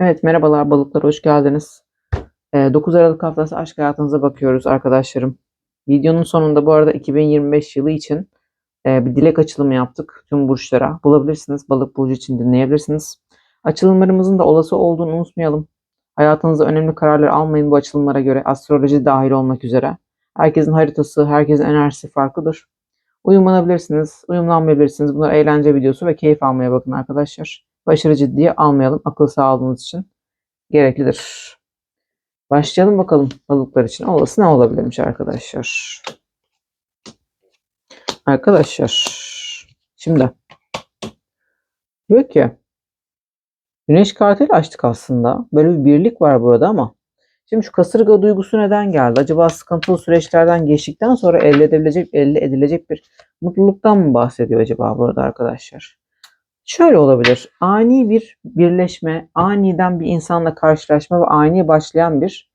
Evet, merhabalar balıklar, hoş geldiniz. Ee, 9 Aralık haftası aşk hayatınıza bakıyoruz arkadaşlarım. Videonun sonunda bu arada 2025 yılı için e, bir dilek açılımı yaptık tüm burçlara. Bulabilirsiniz, balık burcu için dinleyebilirsiniz. Açılımlarımızın da olası olduğunu unutmayalım. Hayatınızda önemli kararlar almayın bu açılımlara göre, astroloji dahil olmak üzere. Herkesin haritası, herkesin enerjisi farklıdır. Uyumlanabilirsiniz, uyumlanmayabilirsiniz. Bunlar eğlence videosu ve keyif almaya bakın arkadaşlar. Başarı ciddiye almayalım. Akıl sağlığınız için gereklidir. Başlayalım bakalım balıklar için. Olası ne olabilirmiş arkadaşlar? Arkadaşlar şimdi diyor ki Güneş kartıyla açtık aslında. Böyle bir birlik var burada ama şimdi şu kasırga duygusu neden geldi? Acaba sıkıntılı süreçlerden geçtikten sonra elde edilecek, elde edilecek bir mutluluktan mı bahsediyor acaba burada arkadaşlar? Şöyle olabilir. Ani bir birleşme, aniden bir insanla karşılaşma ve ani başlayan bir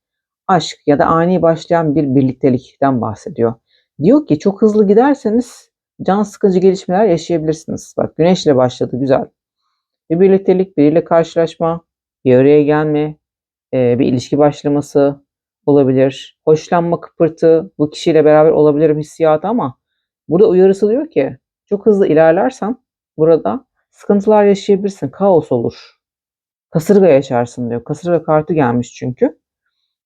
aşk ya da ani başlayan bir birliktelikten bahsediyor. Diyor ki çok hızlı giderseniz can sıkıcı gelişmeler yaşayabilirsiniz. Bak güneşle başladı güzel. Bir birliktelik, biriyle karşılaşma, bir araya gelme, e, bir ilişki başlaması olabilir. Hoşlanma kıpırtı bu kişiyle beraber olabilirim hissiyatı ama burada uyarısı diyor ki çok hızlı ilerlersen burada sıkıntılar yaşayabilirsin. Kaos olur. Kasırga yaşarsın diyor. Kasırga kartı gelmiş çünkü.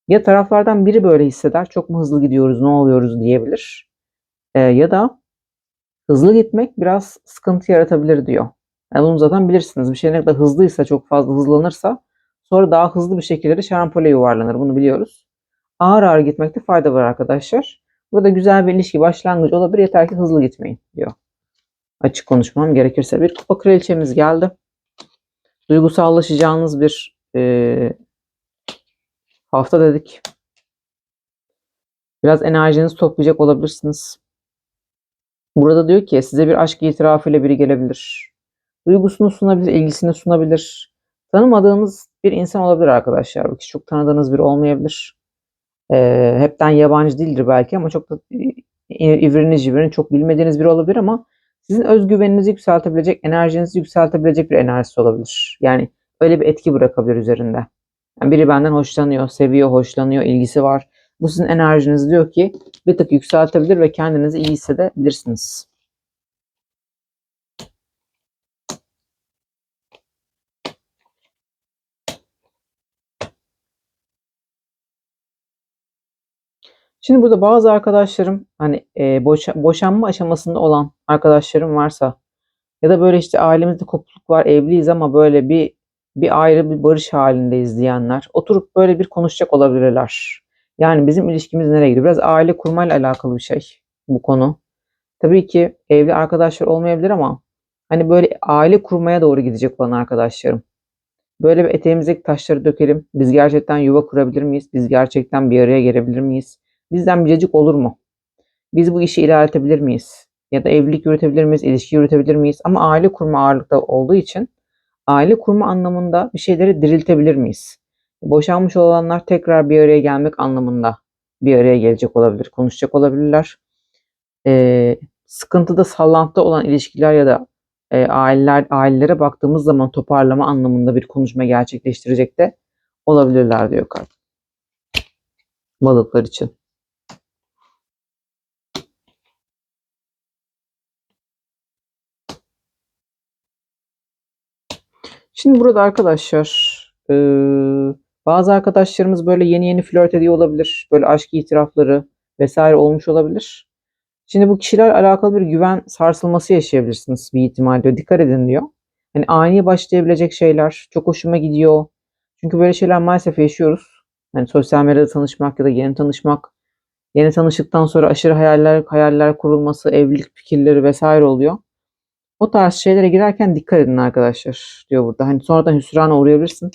Ya taraflardan biri böyle hisseder. Çok mu hızlı gidiyoruz, ne oluyoruz diyebilir. Ee, ya da hızlı gitmek biraz sıkıntı yaratabilir diyor. Yani bunu zaten bilirsiniz. Bir şey ne kadar hızlıysa, çok fazla hızlanırsa sonra daha hızlı bir şekilde de şarampole yuvarlanır. Bunu biliyoruz. Ağır ağır gitmekte fayda var arkadaşlar. Burada güzel bir ilişki başlangıcı olabilir. Yeter ki hızlı gitmeyin diyor açık konuşmam gerekirse. Bir kupa kraliçemiz geldi. Duygusallaşacağınız bir e, hafta dedik. Biraz enerjinizi toplayacak olabilirsiniz. Burada diyor ki size bir aşk itirafıyla biri gelebilir. Duygusunu sunabilir, ilgisini sunabilir. Tanımadığınız bir insan olabilir arkadaşlar. Bu kişi çok tanıdığınız biri olmayabilir. E, hepten yabancı değildir belki ama çok da ivrini civrini çok bilmediğiniz biri olabilir ama sizin özgüveninizi yükseltebilecek, enerjinizi yükseltebilecek bir enerjisi olabilir. Yani öyle bir etki bırakabilir üzerinde. Yani biri benden hoşlanıyor, seviyor, hoşlanıyor, ilgisi var. Bu sizin enerjinizi diyor ki bir tık yükseltebilir ve kendinizi iyi hissedebilirsiniz. Şimdi burada bazı arkadaşlarım hani e, boşa, boşanma aşamasında olan arkadaşlarım varsa ya da böyle işte ailemizde kopukluk var evliyiz ama böyle bir bir ayrı bir barış halindeyiz diyenler oturup böyle bir konuşacak olabilirler. Yani bizim ilişkimiz nereye gidiyor? Biraz aile kurmayla alakalı bir şey bu konu. Tabii ki evli arkadaşlar olmayabilir ama hani böyle aile kurmaya doğru gidecek olan arkadaşlarım. Böyle bir eteğimizdeki taşları dökelim. Biz gerçekten yuva kurabilir miyiz? Biz gerçekten bir araya gelebilir miyiz? Bizden bir cacık olur mu? Biz bu işi ilerletebilir miyiz? Ya da evlilik yürütebilir miyiz? İlişki yürütebilir miyiz? Ama aile kurma ağırlıkta olduğu için aile kurma anlamında bir şeyleri diriltebilir miyiz? Boşanmış olanlar tekrar bir araya gelmek anlamında bir araya gelecek olabilir, konuşacak olabilirler. Ee, sıkıntıda, sallantıda olan ilişkiler ya da e, aileler ailelere baktığımız zaman toparlama anlamında bir konuşma gerçekleştirecek de olabilirler diyor kart. Balıklar için. Şimdi burada arkadaşlar e, bazı arkadaşlarımız böyle yeni yeni flört ediyor olabilir. Böyle aşk itirafları vesaire olmuş olabilir. Şimdi bu kişiler alakalı bir güven sarsılması yaşayabilirsiniz bir ihtimal diyor. Dikkat edin diyor. Hani ani başlayabilecek şeyler çok hoşuma gidiyor. Çünkü böyle şeyler maalesef yaşıyoruz. Hani sosyal medyada tanışmak ya da yeni tanışmak. Yeni tanıştıktan sonra aşırı hayaller, hayaller kurulması, evlilik fikirleri vesaire oluyor. O tarz şeylere girerken dikkat edin arkadaşlar diyor burada. Hani sonradan hüsrana uğrayabilirsin.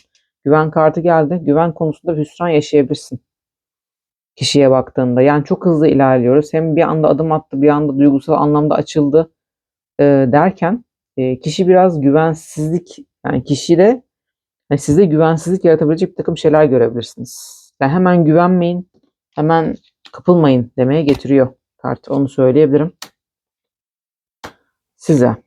Güven kartı geldi. Güven konusunda hüsran yaşayabilirsin. Kişiye baktığında. Yani çok hızlı ilerliyoruz. Hem bir anda adım attı, bir anda duygusal anlamda açıldı e, derken e, kişi biraz güvensizlik yani kişide yani sizde güvensizlik yaratabilecek bir takım şeyler görebilirsiniz. Yani hemen güvenmeyin, hemen kapılmayın demeye getiriyor kart. Onu söyleyebilirim size.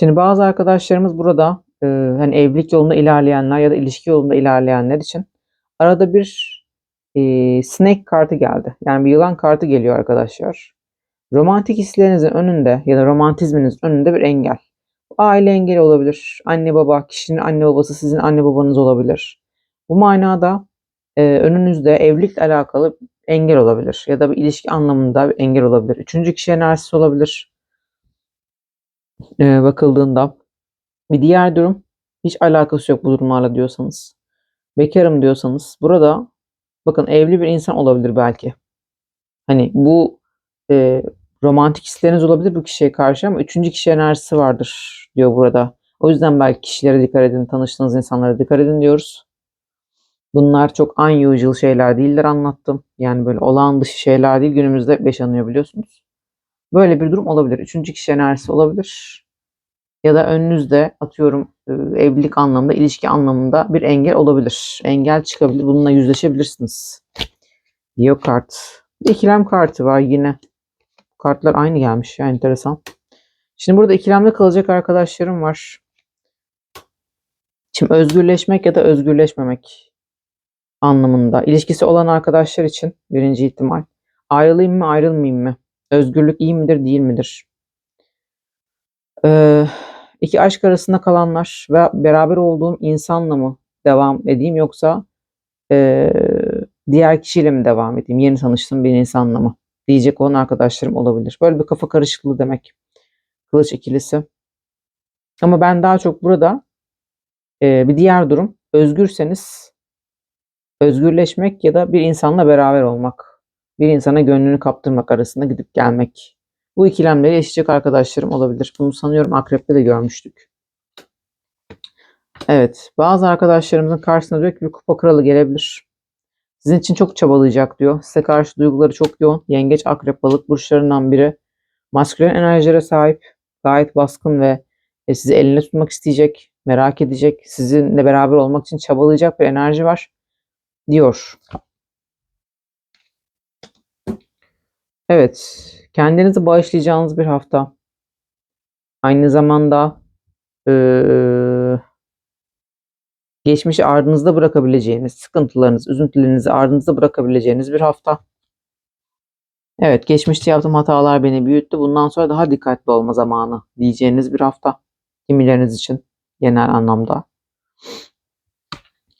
Şimdi bazı arkadaşlarımız burada e, hani evlilik yolunda ilerleyenler ya da ilişki yolunda ilerleyenler için arada bir e, snake kartı geldi. Yani bir yılan kartı geliyor arkadaşlar. Romantik hislerinizin önünde ya da romantizminizin önünde bir engel. Aile engeli olabilir. Anne baba, kişinin anne babası sizin anne babanız olabilir. Bu manada e, önünüzde evlilikle alakalı engel olabilir. Ya da bir ilişki anlamında bir engel olabilir. Üçüncü kişi enerjisi olabilir. E, bakıldığında. Bir diğer durum hiç alakası yok bu durumlarla diyorsanız. Bekarım diyorsanız burada bakın evli bir insan olabilir belki. Hani bu e, romantik hisleriniz olabilir bu kişiye karşı ama üçüncü kişi enerjisi vardır diyor burada. O yüzden belki kişilere dikkat edin, tanıştığınız insanlara dikkat edin diyoruz. Bunlar çok unusual şeyler değiller anlattım. Yani böyle olağan dışı şeyler değil. Günümüzde yaşanıyor biliyorsunuz. Böyle bir durum olabilir. Üçüncü kişi enerjisi olabilir. Ya da önünüzde atıyorum e, evlilik anlamında, ilişki anlamında bir engel olabilir. Engel çıkabilir. Bununla yüzleşebilirsiniz. Diyor kart. Bir ikilem kartı var yine. Kartlar aynı gelmiş ya enteresan. Şimdi burada ikilemde kalacak arkadaşlarım var. Şimdi özgürleşmek ya da özgürleşmemek anlamında. İlişkisi olan arkadaşlar için birinci ihtimal. Ayrılayım mı ayrılmayayım mı? Özgürlük iyi midir değil midir? Ee, iki aşk arasında kalanlar ve beraber olduğum insanla mı devam edeyim yoksa ee, diğer kişiyle mi devam edeyim? Yeni tanıştığım bir insanla mı? Diyecek olan arkadaşlarım olabilir. Böyle bir kafa karışıklığı demek. Kılıç ikilisi. Ama ben daha çok burada ee, bir diğer durum özgürseniz özgürleşmek ya da bir insanla beraber olmak. Bir insana gönlünü kaptırmak arasında gidip gelmek. Bu ikilemleri yaşayacak arkadaşlarım olabilir. Bunu sanıyorum akrepte de görmüştük. Evet. Bazı arkadaşlarımızın karşısına ki bir kupa kralı gelebilir. Sizin için çok çabalayacak diyor. Size karşı duyguları çok yoğun. Yengeç, akrep, balık burçlarından biri. Maskülen enerjilere sahip. Gayet baskın ve e, sizi eline tutmak isteyecek. Merak edecek. Sizinle beraber olmak için çabalayacak bir enerji var. Diyor. Evet. Kendinizi bağışlayacağınız bir hafta. Aynı zamanda eee geçmişi ardınızda bırakabileceğiniz, sıkıntılarınız, üzüntülerinizi ardınızda bırakabileceğiniz bir hafta. Evet, geçmişte yaptığım hatalar beni büyüttü. Bundan sonra daha dikkatli olma zamanı diyeceğiniz bir hafta. Kimileriniz için genel anlamda.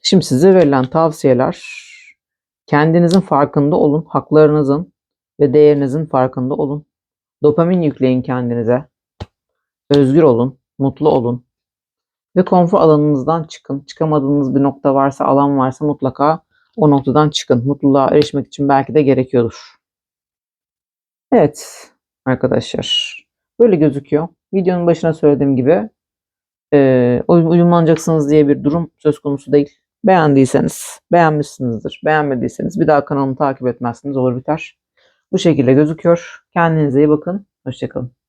Şimdi size verilen tavsiyeler kendinizin farkında olun, haklarınızın ve değerinizin farkında olun. Dopamin yükleyin kendinize. Özgür olun, mutlu olun. Ve konfor alanınızdan çıkın. Çıkamadığınız bir nokta varsa, alan varsa mutlaka o noktadan çıkın. Mutluluğa erişmek için belki de gerekiyordur. Evet arkadaşlar. Böyle gözüküyor. Videonun başına söylediğim gibi e, uyumlanacaksınız diye bir durum söz konusu değil. Beğendiyseniz beğenmişsinizdir. Beğenmediyseniz bir daha kanalımı takip etmezsiniz olur biter. Bu şekilde gözüküyor. Kendinize iyi bakın. Hoşçakalın.